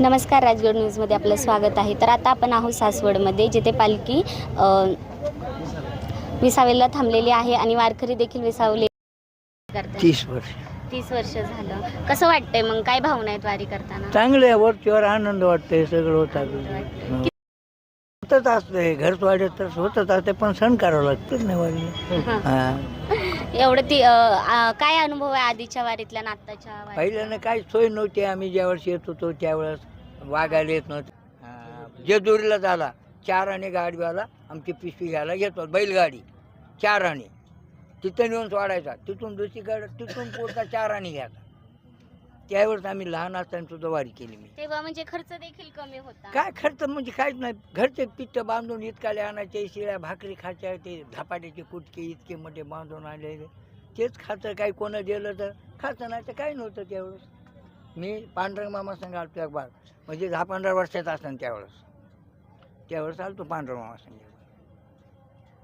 नमस्कार राजगड न्यूजमध्ये आपलं स्वागत आहे. तर आता आपण आहोत सासवडमध्ये जिथे पालखी विसावेला थांबलेली आहे आणि वारकरी देखील विसावले तीस वर्ष. तीस वर्ष झालं. कसं वाटतंय मग? काय भावना आहेत वारी करताना? चांगलं आहे वरच्यावर आनंद वाटतंय सगळं होतं. होतच असतंय घरच वाढत तर होतच असते पण सण करावं लागतं नाही. हा. एवढं ती अ, आ, काय अनुभव आहे आधीच्या वारीतल्या आणि आत्ताच्या पहिल्यानं काही सोय नव्हती आम्ही ज्यावेळेस येत होतो त्यावेळेस वागायला येत नव्हतं. जेजुरीला झाला चार आणि गाडीवाला आमची पिशवी घ्यायला येतो बैलगाडी चार आणि तिथं नेऊन सोडायचा तिथून दुसरी गाडी तिथून पुढचा चार आणि घ्यायचा. त्यावेळेस आम्ही लहान असताना सुद्धा वारी केली मी. तेव्हा म्हणजे खर्च देखील कमी होता. काय खर्च म्हणजे काहीच नाही. घरचे पिठ्ठ बांधून इतकाले आणायचे शिळ्या भाकरी खायच्या ते धपाट्याचे कुटके इतके मोठे बांधून आले तेच खातं काही कोणं दिलं तर खातं नाही तर काही नव्हतं त्यावेळेस. मी पांढरंग मामा संग आलतो एक बार. म्हणजे दहा पंधरा वर्षाचा असताना त्यावेळेस. त्यावेळेस आलतो पांढरंग मामा संग.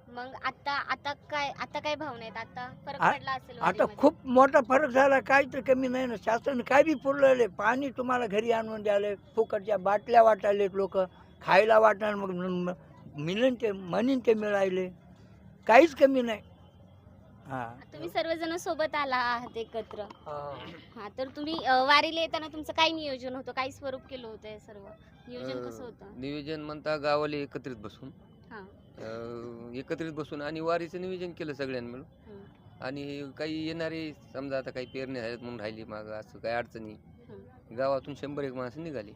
मग आता आता काय आता काय भावना आहेत? आता फरक आ- पडला असेल आता वारीमध्ये? खूप मोठा फरक झाला काही तर कमी नाही ना. शासन काय बी पुरवले पाणी तुम्हाला घरी आणून द्याले फुकटच्या बाटल्या वाटायलेत लोक खायला वाटणार मग म- मिळेन ते म्हणीन ते मिळायले. काहीच कमी नाही. हा. तुम्ही सर्वजण सोबत आला आहात एकत्र. हा. तर तुम्ही अ, वारीला येताना तुमचं काय नियोजन होतं? काय स्वरूप केलं होतं हे सर्व? नियोजन कसं होतं? नियोजन म्हणता गावाले एकत्रित बसून. हा. एकत्रित बसून आणि वारीचं नियोजन केलं सगळ्यांनी मिळून. आणि काही येणारे समजा आता काही पेरणी आहेत म्हणून राहिली माग असं काही अडचणी. गावातून शंभर एक माणसं निघाली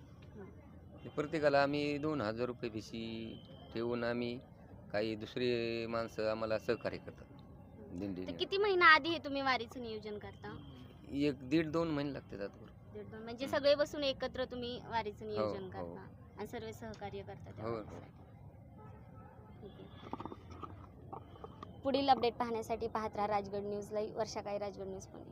प्रत्येकाला आम्ही दोन हजार रुपये भिशी ठेवून आम्ही काही दुसरे माणसं आम्हाला सहकार्य करतात तर दिंडी किती महिना आधी हे तुम्ही वारीचं नियोजन करता एक दीड दोन महिने लागतात आता दीड दोन म्हणजे सगळे बसून एकत्र तुम्ही वारीचं नियोजन हो. करता आणि सर्व सहकार्य करता हो त्यामध्ये. ठीक आहे. पुढील अपडेट पाहण्यासाठी पाहत राहा राजगड न्यूज लाईव्ह वर्षा काही राजगड न्यूज पुणे.